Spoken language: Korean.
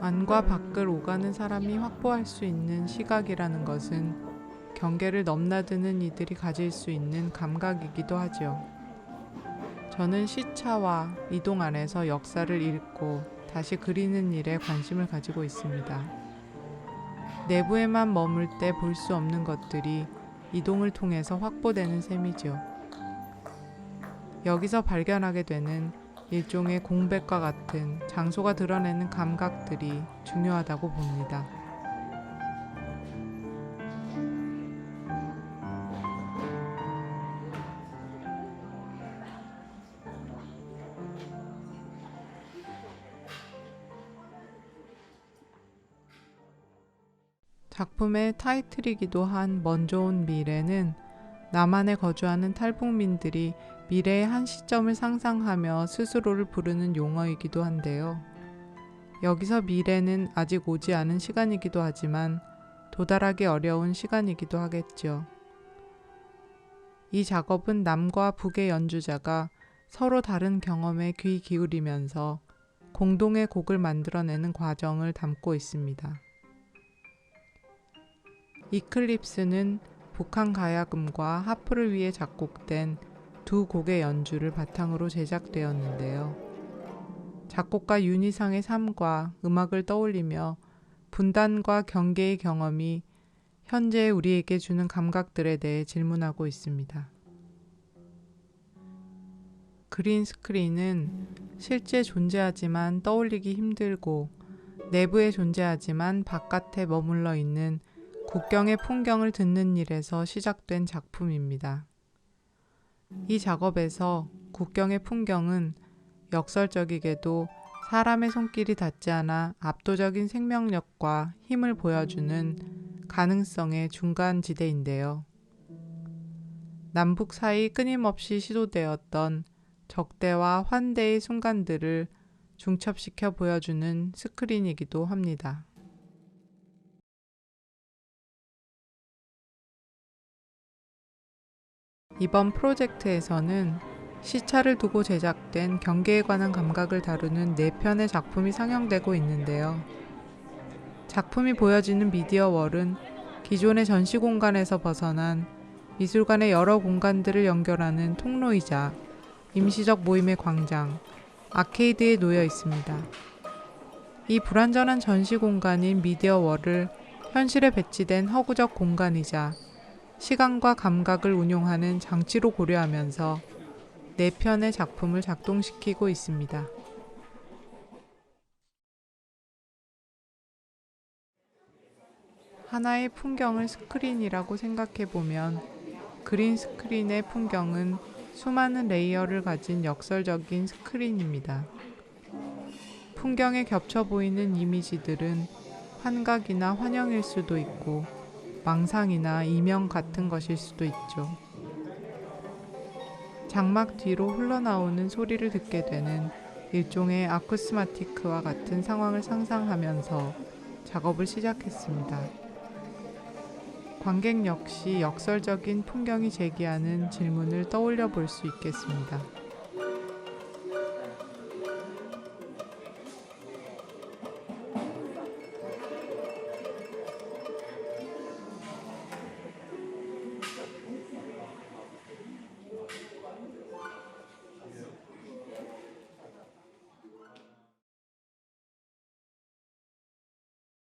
안과 밖을 오가는 사람이 확보할 수 있는 시각이라는 것은 경계를 넘나드는 이들이 가질 수 있는 감각이기도 하죠. 저는 시차와 이동 안에서 역사를 읽고 다시 그리는 일에 관심을 가지고 있습니다. 내부에만 머물 때 볼 수 없는 것들이 이동을 통해서 확보되는 셈이죠. 여기서 발견하게 되는 일종의 공백과 같은 장소가 드러내는 감각들이 중요하다고 봅니다. 작품의 타이틀이기도 한 먼저 온 미래는 남한에 거주하는 탈북민들이 미래의 한 시점을 상상하며 스스로를 부르는 용어이기도 한데요. 여기서 미래는 아직 오지 않은 시간이기도 하지만 도달하기 어려운 시간이기도 하겠죠. 이 작업은 남과 북의 연주자가 서로 다른 경험에 귀 기울이면서 공동의 곡을 만들어내는 과정을 담고 있습니다. 이클립스는 북한 가야금과 하프를 위해 작곡된 두 곡의 연주를 바탕으로 제작되었는데요. 작곡가 윤희상의 삶과 음악을 떠올리며 분단과 경계의 경험이 현재 우리에게 주는 감각들에 대해 질문하고 있습니다. 그린 스크린은 실제 존재하지만 떠올리기 힘들고 내부에 존재하지만 바깥에 머물러 있는 국경의 풍경을 듣는 일에서 시작된 작품입니다. 이 작업에서 국경의 풍경은 역설적이게도 사람의 손길이 닿지 않아 압도적인 생명력과 힘을 보여주는 가능성의 중간 지대인데요. 남북 사이 끊임없이 시도되었던 적대와 환대의 순간들을 중첩시켜 보여주는 스크린이기도 합니다. 이번 프로젝트에서는 시차를 두고 제작된 경계에 관한 감각을 다루는 4편의 작품이 상영되고 있는데요. 작품이 보여지는 미디어월은 기존의 전시 공간에서 벗어난 미술관의 여러 공간들을 연결하는 통로이자 임시적 모임의 광장, 아케이드에 놓여 있습니다. 이 불완전한 전시 공간인 미디어월을 현실에 배치된 허구적 공간이자 시간과 감각을 운용하는 장치로 고려하면서 네 편의 작품을 작동시키고 있습니다. 하나의 풍경을 스크린이라고 생각해 보면 그린 스크린의 풍경은 수많은 레이어를 가진 역설적인 스크린입니다. 풍경에 겹쳐 보이는 이미지들은 환각이나 환영일 수도 있고 망상이나 이명 같은 것일 수도 있죠. 장막 뒤로 흘러나오는 소리를 듣게 되는 일종의 아쿠스마티크와 같은 상황을 상상하면서 작업을 시작했습니다. 관객 역시 역설적인 풍경이 제기하는 질문을 떠올려 볼 수 있겠습니다.